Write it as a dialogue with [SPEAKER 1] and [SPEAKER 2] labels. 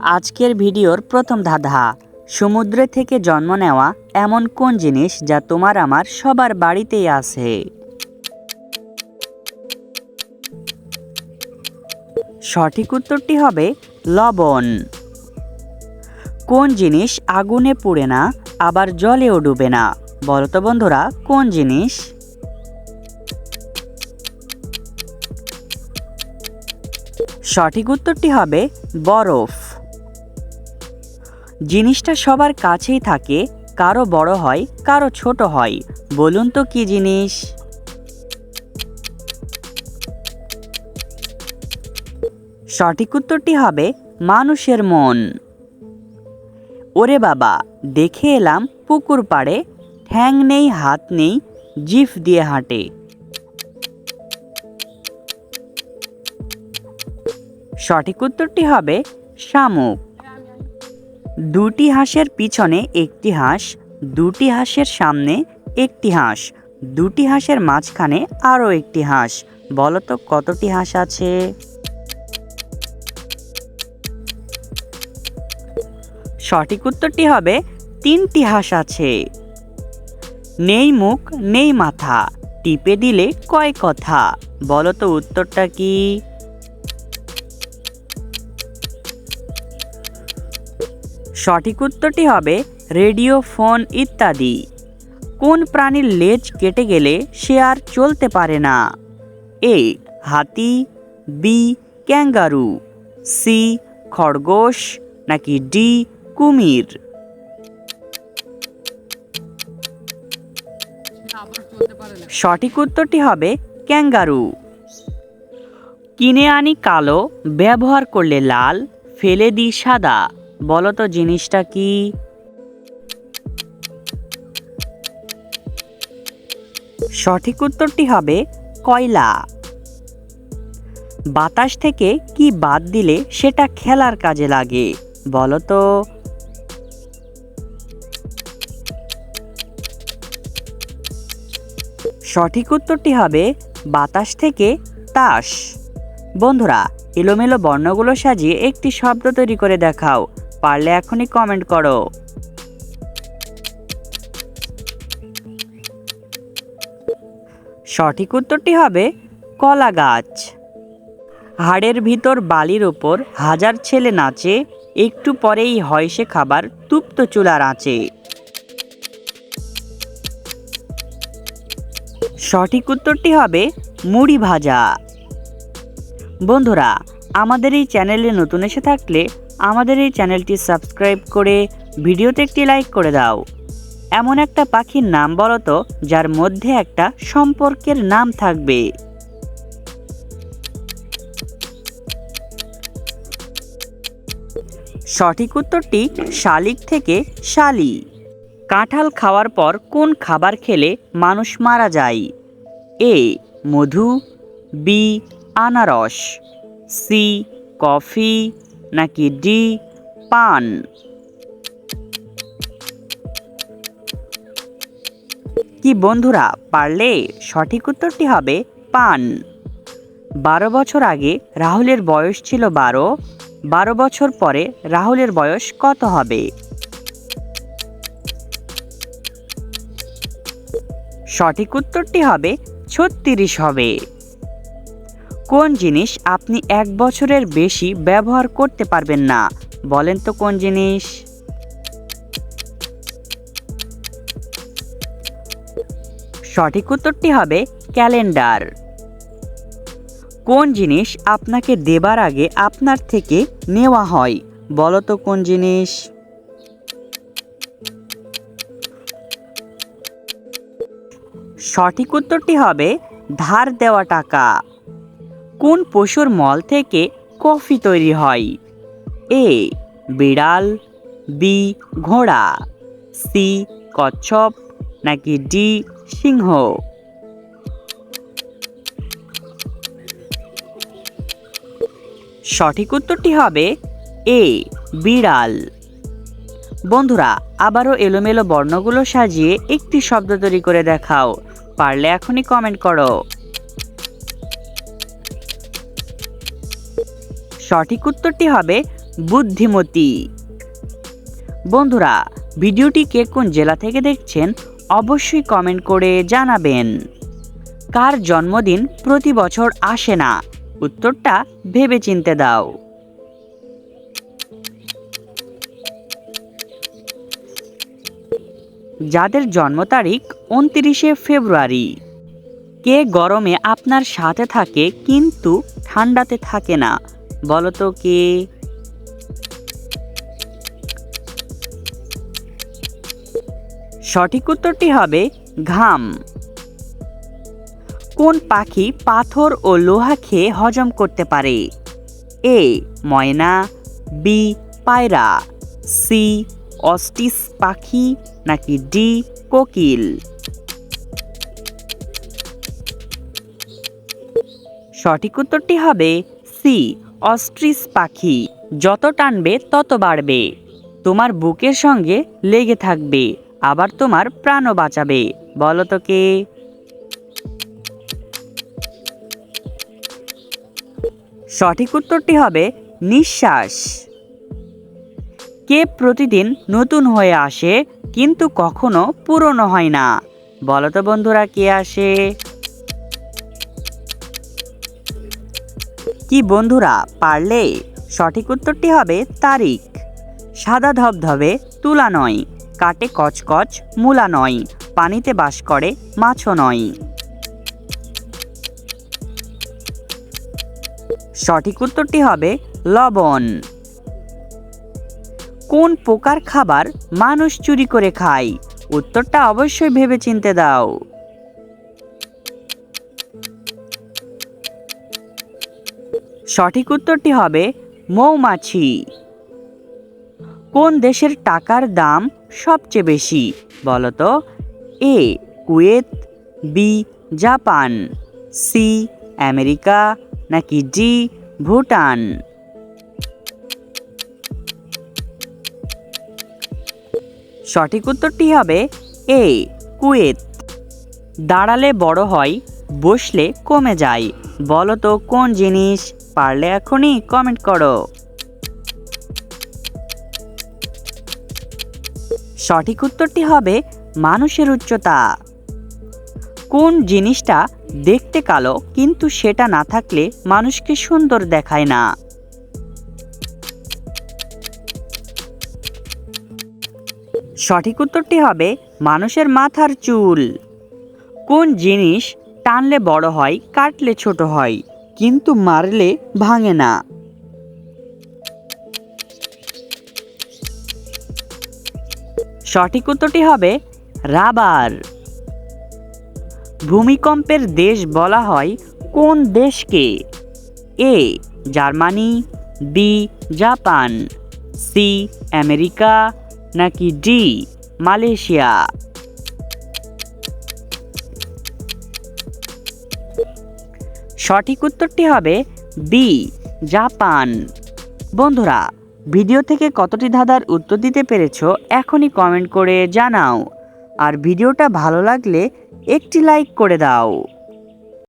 [SPEAKER 1] আজকের ভিডিওর প্রথম ধাঁধা, সমুদ্রে থেকে জন্ম নেওয়া এমন কোন জিনিস যা তোমার আমার সবার বাড়িতেই আছে? সঠিক উত্তরটি হবে লবণ। কোন জিনিস আগুনে পুড়ে না, আবার জলেও ডুবে না? বলো তো বন্ধুরা, কোন জিনিস? সঠিক উত্তরটি হবে বরফ। জিনিসটা সবার কাছেই থাকে, কারও বড় হয়, কারও ছোট হয়। বলুন তো কি জিনিস? সঠিক উত্তরটি হবে মানুষের মন। ওরে বাবা, দেখে এলাম পুকুর পাড়ে ঠ্যাং নেই, হাত নেই জিফ দিয়ে হাঁটে। সঠিক উত্তরটি হবে শামুক। দুটি হাঁসের পিছনে একটি হাঁস, দুটি হাঁসের সামনে একটি হাঁস, দুটি হাঁসের মাঝখানে আরও একটি হাঁস। বলতো কতটি হাঁস আছে? সঠিক উত্তরটি হবে, তিনটি হাঁস আছে। নেই মুখ, নেই মাথা, টিপে দিলে কয় কথা? বলতো উত্তরটা কি? সঠিক উত্তরটি হবে রেডিও, ফোন ইত্যাদি। কোন প্রাণীর লেজ কেটে গেলে সে আর চলতে পারে না? এ, হাতি, বি, ক্যাঙ্গারু, সি, খরগোশ, নাকি ডি, কুমির? সঠিক উত্তরটি হবে ক্যাঙ্গারু। কিনে আনি কালো, ব্যবহার করলে লাল, ফেলে দিই সাদা। বলো তো জিনিসটা কি? সঠিক উত্তরটি হবে কয়লা। বাতাস থেকে কি বাদ দিলে সেটা খেলার কাজে লাগে? বলো তো। সঠিক উত্তরটি হবে বাতাস থেকে তাস। বন্ধুরা, এলোমেলো বর্ণগুলো সাজিয়ে একটি শব্দ তৈরি করে দেখাও। পারলে এখনই কমেন্ট করো। সঠিক উত্তরটি হবে কলা গাছ। হাড়ের ভিতর বালির ওপর হাজার ছেলে নাচে, একটু পরেই হয় সে খাবার তুপ্ত চুলার আঁচে। সঠিক উত্তরটি হবে মুড়ি ভাজা। বন্ধুরা আমাদের এই চ্যানেলে নতুন এসে থাকলে আমাদের এই চ্যানেলটি সাবস্ক্রাইব করে ভিডিওতে একটি লাইক করে দাও। এমন একটা পাখির নাম বলো তো, যার মধ্যে একটা সম্পর্কের নাম থাকবে। সঠিক উত্তরটি শালিক থেকে শালি। কাঁঠাল খাওয়ার পর কোন খাবার খেলে মানুষ মারা যায়? এ, মধু, বি, আনারস। সি, কফি, নাকি ডি, পান? কি বন্ধুরা, পারলে সঠিক উত্তরটি হবে পান। বারো বছর আগে রাহুলের বয়স ছিল বারো বারো বছর পরে রাহুলের বয়স কত হবে? সঠিক উত্তরটি হবে ছত্রিশ হবে। কোন জিনিস আপনি এক বছরের বেশি ব্যবহার করতে পারবেন না? বলেন তো কোন জিনিস? সঠিক উত্তরটি হবে ক্যালেন্ডার। কোন জিনিস আপনাকে দেবার আগে আপনার থেকে নেওয়া হয়? বলো তো কোন জিনিস? সঠিক উত্তরটি হবে ধার দেওয়া টাকা। কোন পশুর মল থেকে কফি তৈরি হয়? এ, বিড়াল, বি, ঘোড়া, সি, কচ্ছপ, নাকি ডি, সিংহ? সঠিক উত্তরটি হবে এ, বিড়াল। বন্ধুরা, আবারও এলোমেলো বর্ণগুলো সাজিয়ে একটি শব্দ তৈরি করে দেখাও। পারলে এখনই কমেন্ট করো। সঠিক উত্তরটি হবে বুদ্ধিমতী। বন্ধুরা, ভিডিওটি কে কোন জেলা থেকে দেখছেন অবশ্যই কমেন্ট করে জানাবেন। কার জন্মদিন প্রতি বছর আসে না? উত্তরটা ভেবে চিনতে দাও। যাদের জন্ম তারিখ উনত্রিশে ফেব্রুয়ারি। কে গরমে আপনার সাথে থাকে কিন্তু ঠান্ডাতে থাকে না? বলতো কে? সঠিক উত্তরটি হবে ঘাম। কোন পাখি পাথর ও লোহা খেয়ে হজম করতে পারে? এ, ময়না, বি, পায়রা, সি, অস্টিস পাখি, নাকি ডি, কোকিল? সঠিক উত্তরটি হবে সি অস্ট্রিস পাখি, যত টানবে তত বাড়বে। তোমার বুকের সঙ্গে লেগে থাকবে, আবার তোমার প্রাণও বাঁচাবে। বলো তো কে? সঠিক উত্তরটি হবে নিঃশ্বাস। কে প্রতিদিন নতুন হয়ে আসে, কিন্তু কখনো পুরনো হয় না। বলো তো বন্ধুরা, কে আসে? কি বন্ধুরা, পারলে? সঠিক উত্তরটি হবে তারিখ। সাদা ধবধবে তুলা নয়, কাটে কচকচ মূলা নয়, পানিতে বাস করে মাছও নয়। সঠিক উত্তরটি হবে লবণ। কোন প্রকার খাবার মানুষ চুরি করে খায়? উত্তরটা অবশ্যই ভেবে চিনতে দাও। সঠিক উত্তরটি হবে মৌমাছি। কোন দেশের টাকার দাম সবচেয়ে বেশি? বলতো A, Kuwait, B, Japan, C, America, নাকি ডি, ভুটান? সঠিক উত্তরটি হবে এ, কুয়েত। দাঁড়ালে বড় হয়, বসলে কমে যায়। বলো তো কোন জিনিস পারলে এখনই কমেন্ট করো। সঠিক উত্তরটি হবে মানুষের উচ্চতা। কোন জিনিসটা দেখতে কালো কিন্তু সেটা না থাকলে মানুষকে সুন্দর দেখায় না। সঠিক উত্তরটি হবে মানুষের মাথার চুল। কোন জিনিস টানলে বড় হয়, কাটলে ছোট হয়? কিন্তু মারলে ভাঙে না। সঠিক উত্তরটি হবে রাবার। ভূমিকম্পের দেশ বলা হয় কোন দেশকে? A, Germany, B, Japan, C, America, নাকি ডি, মালয়েশিয়া? সঠিক উত্তরটি হবে বি, জাপান। বন্ধুরা, ভিডিও থেকে কতটি ধাঁধার উত্তর দিতে পেরেছ এখনই কমেন্ট করে জানাও। আর ভিডিওটা ভালো লাগলে একটি লাইক করে দাও।